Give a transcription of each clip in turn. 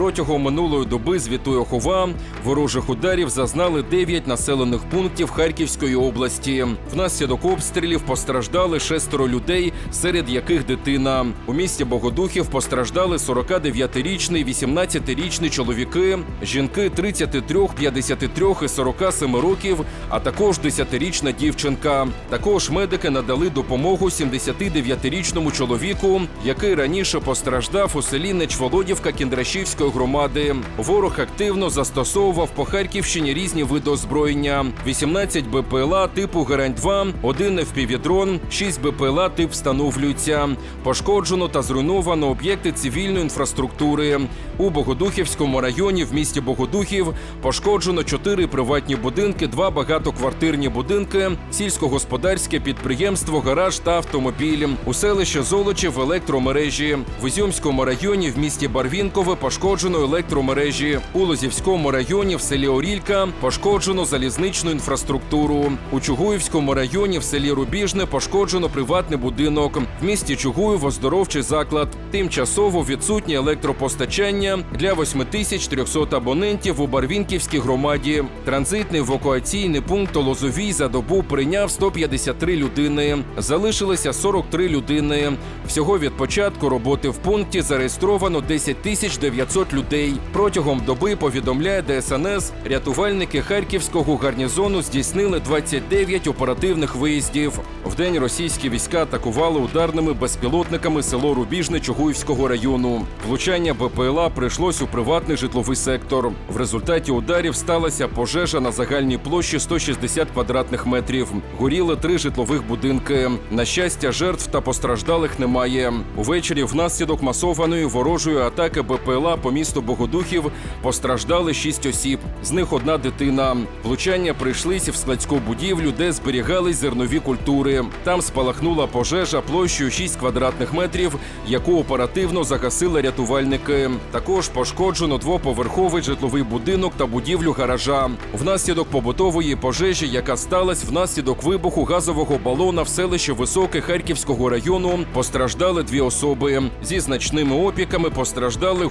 Протягом минулої доби звітує Охова. Ворожих ударів зазнали 9 населених пунктів Харківської області. Внаслідок обстрілів постраждали шестеро людей, серед яких дитина. У місті Богодухів постраждали 49-річний, 18-річний чоловіки, жінки 33, 53 і 47 років, а також 10-річна дівчинка. Також медики надали допомогу 79-річному чоловіку, який раніше постраждав у селі Нечволодівка Кіндрашівської громади. Ворог активно застосовував по Харківщині різні види озброєння: 18 БПЛА типу Герань-2, 1 FPV-дрон, 6 БПЛА тип встановлюються. Пошкоджено та зруйновано об'єкти цивільної інфраструктури. У Богодухівському районі в місті Богодухів пошкоджено 4 приватні будинки, 2 багатоквартирні будинки, сільськогосподарське підприємство, гараж та автомобіль. У селищі Золочів електромережі. В Ізюмському районі в місті Барвінкове пошкоджено електромережі. У Лозівському районі в селі Орілька пошкоджено залізничну інфраструктуру. У Чугуївському районі в селі Рубіжне пошкоджено приватний будинок. В місті Чугуїв оздоровчий заклад. Тимчасово відсутнє електропостачання для 8300 абонентів у Барвінківській громаді. Транзитний евакуаційний пункт у Лозовій за добу прийняв 153 людини. Залишилися 43 людини. Всього від початку роботи в пункті зареєстровано 10 тисяч 900 людей. Протягом доби повідомляє ДСНС, рятувальники Харківського гарнізону здійснили 29 оперативних виїздів. Вдень російські війська атакували ударними безпілотниками село Рубіжне Чугуївського району. Влучання БПЛА прийшлось у приватний житловий сектор. В результаті ударів сталася пожежа на загальній площі 160 квадратних метрів. Горіли три житлових будинки. На щастя, жертв та постраждалих немає. Увечері внаслідок масованої ворожої атаки БПЛА по місту Богодухів постраждали шість осіб. З них одна дитина. Влучання прийшлися в складську будівлю, де зберігались зернові культури. Там спалахнула пожежа площею 6 квадратних метрів, яку оперативно загасили рятувальники. Також пошкоджено двоповерховий житловий будинок та будівлю гаража. Внаслідок побутової пожежі, яка сталася внаслідок вибуху газового балона в селищі Високе Харківського району, постраждали дві особи. Зі значними опіками постраждали,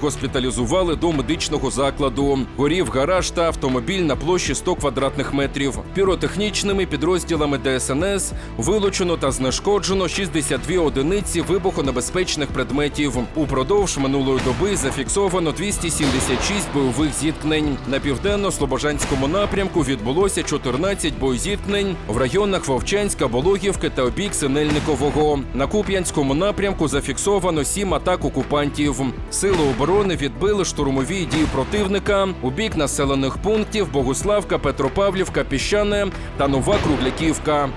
госпіталізували до медичного закладу. Горів гараж та автомобіль на площі 100 квадратних метрів. Піротехнічними підрозділами ДСНС вилучено та знешкоджено 62 одиниці вибухонебезпечних предметів. Упродовж минулої доби зафіксовано 276 бойових зіткнень. На південно-слобожанському напрямку відбулося 14 боєзіткнень в районах Вовчанська, Бологівки та обік Синельникового. На Куп'янському напрямку зафіксовано 7 атак окупантів. Сили оборони відбили штурмові дії противника у бік населених пунктів Богуславка, Петропавлівка, Піщане та Нова Кругляківка.